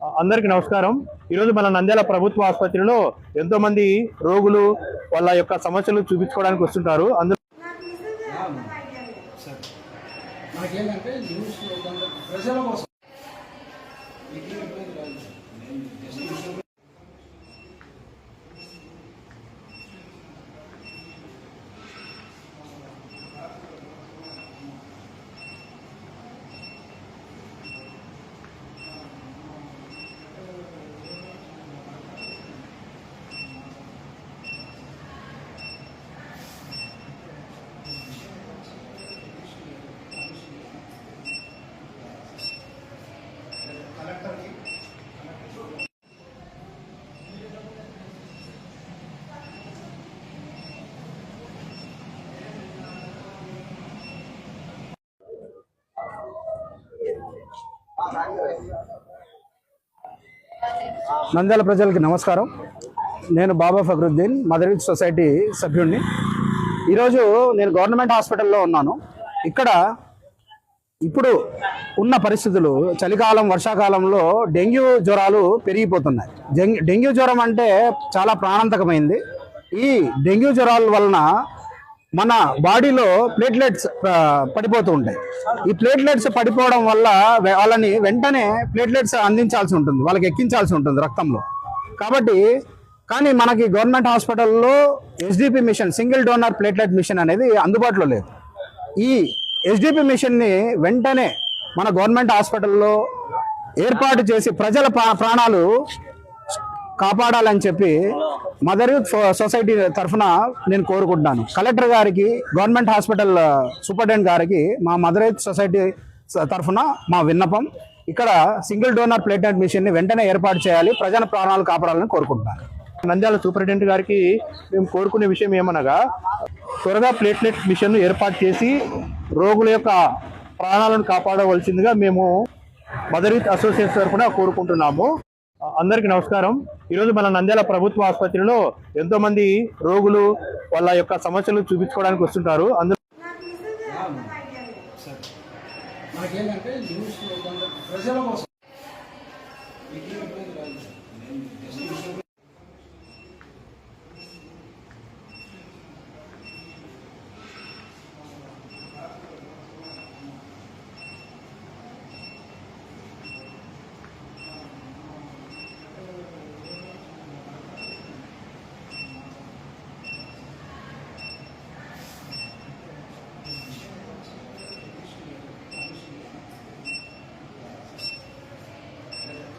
అందరికీ నమస్కారం. ఈరోజు మన నంద్యాల ప్రభుత్వ ఆసుపత్రిలో ఎంతో మంది రోగులు వాళ్ళ యొక్క సమస్యలు చూపించుకోవడానికి వస్తుంటారు. అందులో మనకేంటంటే న్యూస్ ప్రజల కోసం నంద్యాల ప్రజలకి నమస్కారం. నేను బాబా ఫక్రుద్దీన్ మదర్ సొసైటీ సభ్యుడిని ఈరోజు నేను గవర్నమెంట్ హాస్పిటల్లో ఉన్నాను. ఇక్కడ ఇప్పుడు ఉన్న పరిస్థితులు చలికాలం వర్షాకాలంలో డెంగ్యూ జ్వరాలు పెరిగిపోతున్నాయి. డెంగ్యూ డెంగ్యూ జ్వరం అంటే చాలా ప్రాణాంతకమైంది. ఈ డెంగ్యూ జ్వరాల వలన మన బాడీలో ప్లేట్లెట్స్ పడిపోతూ ఉంటాయి. ఈ ప్లేట్లెట్స్ పడిపోవడం వల్ల వాళ్ళని వెంటనే ప్లేట్లెట్స్ అందించాల్సి ఉంటుంది. వాళ్ళకి ఎక్కించాల్సి ఉంటుంది రక్తంలో. కాబట్టి కానీ మనకి గవర్నమెంట్ హాస్పిటల్లో SDP machine single donor platelet machine అనేది అందుబాటులో లేదు. ఈ ఎస్డిపి మిషన్ని వెంటనే మన గవర్నమెంట్ హాస్పిటల్లో ఏర్పాటు చేసి ప్రజల ప్రాణాలు కాపాడాలని చెప్పి మదర్ యూత్ సొసైటీ తరఫున నేను కోరుకుంటున్నాను. కలెక్టర్ గారికి గవర్నమెంట్ హాస్పిటల్ సూపరింటెండెంట్ గారికి మా మదర్ యూత్ సొసైటీ తరఫున మా విన్నపం. ఇక్కడ సింగిల్ డోనర్ ప్లేటెంట్ మిషన్ని వెంటనే ఏర్పాటు చేయాలి. ప్రజల ప్రాణాలు కాపాడాలని కోరుకుంటున్నాను. నంద్యాల సూపరింటెండెంట్ గారికి మేము కోరుకునే విషయం ఏమనగా త్వరగా ప్లేట్లెట్ మిషన్ను ఏర్పాటు చేసి రోగుల యొక్క ప్రాణాలను కాపాడవలసిందిగా మేము మదర్ యూత్ అసోసియేషన్ తరఫున కోరుకుంటున్నాము. అందరికీ నమస్కారం. ఈరోజు మన నంద్యాల ప్రభుత్వ ఆసుపత్రిలో ఎంతో మంది రోగులు వాళ్ళ యొక్క సమస్యలు చూపించుకోవడానికి వస్తుంటారు. అందులో